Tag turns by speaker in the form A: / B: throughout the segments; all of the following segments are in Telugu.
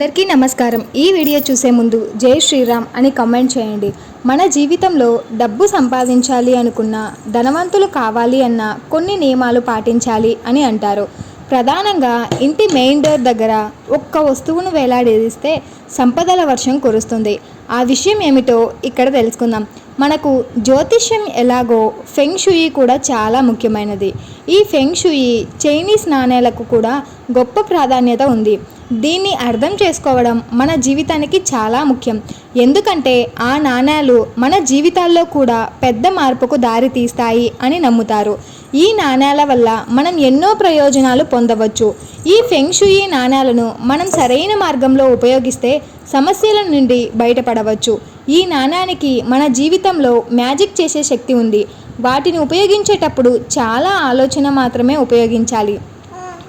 A: అందరికీ నమస్కారం. ఈ వీడియో చూసే ముందు జై శ్రీరామ్ అని కమెంట్ చేయండి. మన జీవితంలో డబ్బు సంపాదించాలి అనుకున్న ధనవంతులు కావాలి అన్న కొన్ని నియమాలు పాటించాలి అని అంటారు. ప్రధానంగా ఇంటి మెయిన్ డోర్ దగ్గర ఒక్క వస్తువును వేలాడేదిస్తే సంపదల వర్షం కురుస్తుంది. ఆ విషయం ఏమిటో ఇక్కడ తెలుసుకుందాం. మనకు జ్యోతిష్యం ఎలాగో ఫెంగ్ షుయి కూడా చాలా ముఖ్యమైనది. ఈ ఫెంగ్ షుయి చైనీస్ నాణేలకు కూడా గొప్ప ప్రాధాన్యత ఉంది. దీన్ని అర్థం చేసుకోవడం మన జీవితానికి చాలా ముఖ్యం. ఎందుకంటే ఆ నాణాలు మన జీవితాల్లో కూడా పెద్ద మార్పుకు దారి తీస్తాయి అని నమ్ముతారు. ఈ నాణాల వల్ల మనం ఎన్నో ప్రయోజనాలు పొందవచ్చు. ఈ ఫెంగ్షుయి నాణాలను మనం సరైన మార్గంలో ఉపయోగిస్తే సమస్యల నుండి బయటపడవచ్చు. ఈ నాణానికి మన జీవితంలో మ్యాజిక్ చేసే శక్తి ఉంది. వాటిని ఉపయోగించేటప్పుడు చాలా ఆలోచన మాత్రమే ఉపయోగించాలి.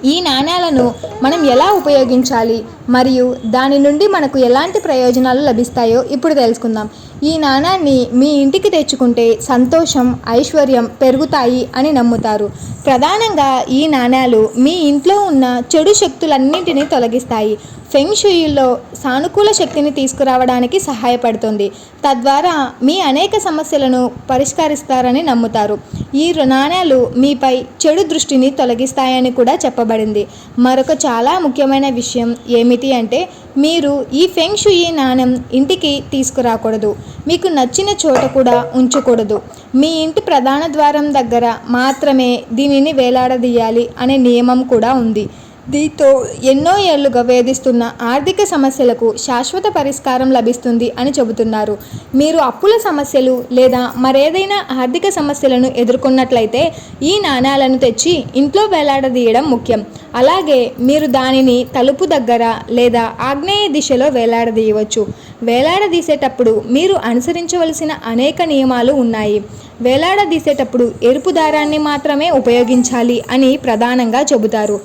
A: ఈ నాణేలను మనం ఎలా ఉపయోగించాలి? మరియు దాని నుండి మనకు ఎలాంటి ప్రయోజనాలు లభిస్తాయో ఇప్పుడు తెలుసుకుందాం. ఈ నాణాన్ని మీ ఇంటికి తెచ్చుకుంటే సంతోషం ఐశ్వర్యం పెరుగుతాయి అని నమ్ముతారు. ప్రధానంగా ఈ నాణేలు మీ ఇంట్లో ఉన్న చెడు శక్తులన్నింటినీ తొలగిస్తాయి. ఫెంగ్షుయిల్లో సానుకూల శక్తిని తీసుకురావడానికి సహాయపడుతుంది. తద్వారా మీ అనేక సమస్యలను పరిష్కరిస్తారని నమ్ముతారు. ఈ నాణేలు మీపై చెడు దృష్టిని తొలగిస్తాయని కూడా చెప్పబడింది. మరొక చాలా ముఖ్యమైన విషయం ఏమిటి అంటే మీరు ఈ ఫెంగ్ షుయి నాణెం ఇంటికి తీసుకురాకూడదు. మీకు నచ్చిన చోట కూడా ఉంచకూడదు. మీ ఇంటి ప్రధాన ద్వారం దగ్గర మాత్రమే దీనిని వేలాడదీయాలి అనే నియమం కూడా ఉంది. దీంతో ఎన్నో ఏళ్ళుగా వేధిస్తున్న ఆర్థిక సమస్యలకు శాశ్వత పరిష్కారం లభిస్తుంది అని చెబుతున్నారు. మీరు అప్పుల సమస్యలు లేదా మరేదైనా ఆర్థిక సమస్యలను ఎదుర్కొన్నట్లయితే ఈ నాణాలను తెచ్చి ఇంట్లో వేలాడదీయడం ముఖ్యం. అలాగే మీరు దానిని తలుపు దగ్గర లేదా ఆగ్నేయ దిశలో వేలాడదీయవచ్చు. వేలాడదీసేటప్పుడు మీరు అనుసరించవలసిన అనేక నియమాలు ఉన్నాయి. వేలాడదీసేటప్పుడు ఎరుపు దారాన్ని మాత్రమే ఉపయోగించాలి అని ప్రధానంగా చెబుతారు.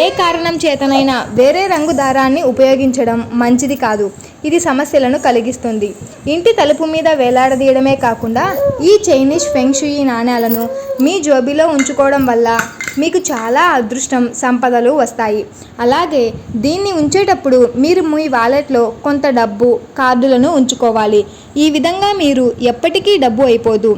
A: ఏ కారణం చేతనైనా వేరే రంగు దారాన్ని ఉపయోగించడం మంచిది కాదు. ఇది సమస్యలను కలిగిస్తుంది. ఇంటి తలుపు మీద వేలాడదీయడమే కాకుండా ఈ చైనీస్ ఫెంగ్షుయి నాణ్యాలను మీ జోబీలో ఉంచుకోవడం వల్ల మీకు చాలా అదృష్టం సంపదలు వస్తాయి. అలాగే దీన్ని ఉంచేటప్పుడు మీరు మీ వాలెట్లో కొంత డబ్బు కార్డులను ఉంచుకోవాలి. ఈ విధంగా మీరు ఎప్పటికీ డబ్బు అయిపోదు.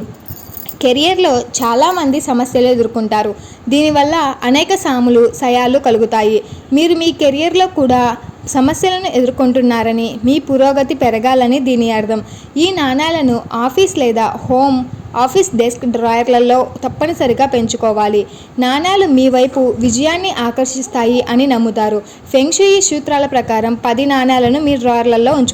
A: కెరియర్లో చాలామంది సమస్యలు ఎదుర్కొంటారు. దీనివల్ల అనేక సాములు సయాలు కలుగుతాయి. మీరు మీ కెరియర్లో కూడా సమస్యలను ఎదుర్కొంటున్నారని మీ పురోగతి పెరగాలని దీని అర్థం. ఈ నాణాలను ఆఫీస్ లేదా హోమ్ ఆఫీస్ డెస్క్ డ్రాయర్లలో తప్పనిసరిగా పెంచుకోవాలి. నాణాలు మీ వైపు విజయాన్ని ఆకర్షిస్తాయి అని నమ్ముతారు. ఫెంక్షుయి సూత్రాల ప్రకారం పది నాణాలను మీ డ్రాయర్లలో ఉంచు